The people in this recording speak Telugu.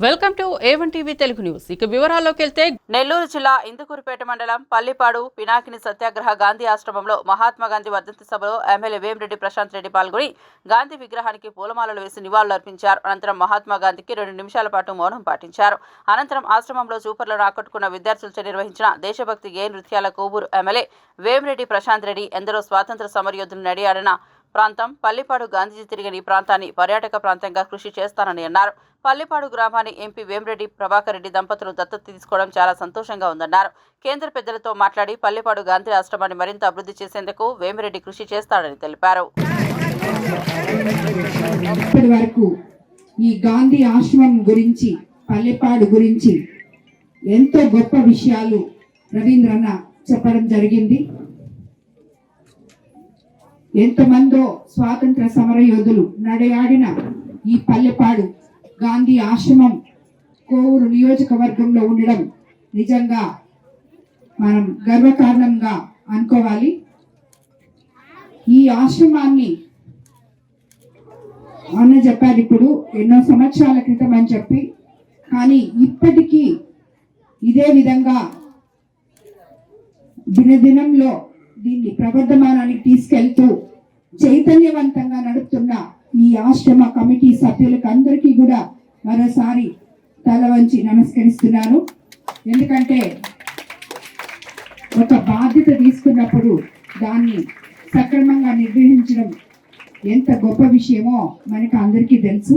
Welcome to A one TV Telugu news ఇక వివరాల్లోకి వెళ్తే నెల్లూరు జిల్లా ఇందుకూరుపేట మండలం పల్లిపాడు పినాకిని సత్యాగ్రహ గాంధీ ఆశ్రమంలో మహాత్మా గాంధీ వర్ధంతి సభలో ఎమ్మెల్యే వేమిరెడ్డి ప్రశాంత్ రెడ్డి పాల్గొని గాంధీ విగ్రహానికి పూలమాలలు వేసి నివాళులర్పించారు. అనంతరం మహాత్మా గాంధీకి రెండు నిమిషాల పాటు మౌనం పాటించారు. అనంతరం ఆశ్రమంలో చూపర్లను ఆకట్టుకున్న విద్యార్థులచే నిర్వహించిన దేశభక్తి ఏ నృత్యాల కోవూరు ఎమ్మెల్యే వేమిరెడ్డి ప్రశాంత్ రెడ్డి ఎందరో స్వాతంత్ర సమరయోధులు నడియాడిన ప్రాంతం పల్లిపాడు గాంధీజీ తిరిగిన ఈ ప్రాంతాన్ని పర్యాటక ప్రాంతంగా కృషి చేస్తానని అన్నారు. పల్లిపాడు గ్రామాన్ని ఎంపీ వేమిరెడ్డి ప్రభాకర్ రెడ్డి దంపతులు దత్తత తీసుకోవడం చాలా సంతోషంగా ఉందన్నారు. కేంద్ర పెద్దలతో మాట్లాడి పల్లిపాడు గాంధీ ఆశ్రమాన్ని మరింత అభివృద్ధి చేసేందుకు వేమిరెడ్డి కృషి చేస్తాడని తెలిపారు. వరకు ఈ గాంధీ ఆశ్రమం గురించి పల్లెపాడు గురించి ఎంతో గొప్ప విషయాలు రవీంద్రన చెప్పడం జరిగింది. ఎంతమందో స్వాతంత్ర సమర యోధులు నడయాడిన ఈ పల్లెపాడు గాంధీ ఆశ్రమం కోవూరు నియోజకవర్గంలో ఉండడం నిజంగా మనం గర్వకారణంగా అనుకోవాలి. ఈ ఆశ్రమాన్ని అన్న చెప్పారు ఇప్పుడు ఎన్నో సంవత్సరాల క్రితం అని చెప్పి. కానీ ఇప్పటికీ ఇదే విధంగా దినదినంలో దీన్ని ప్రవర్ధమానానికి తీసుకెళ్తూ చైతన్యవంతంగా నడుపుతున్న ఈ ఆశ్రమ కమిటీ సభ్యులకు అందరికీ కూడా మరోసారి తల వంచి నమస్కరిస్తున్నాను. ఎందుకంటే ఒక బాధ్యత తీసుకున్నప్పుడు దాన్ని సక్రమంగా నిర్వహించడం ఎంత గొప్ప విషయమో మనకు అందరికీ తెలుసు.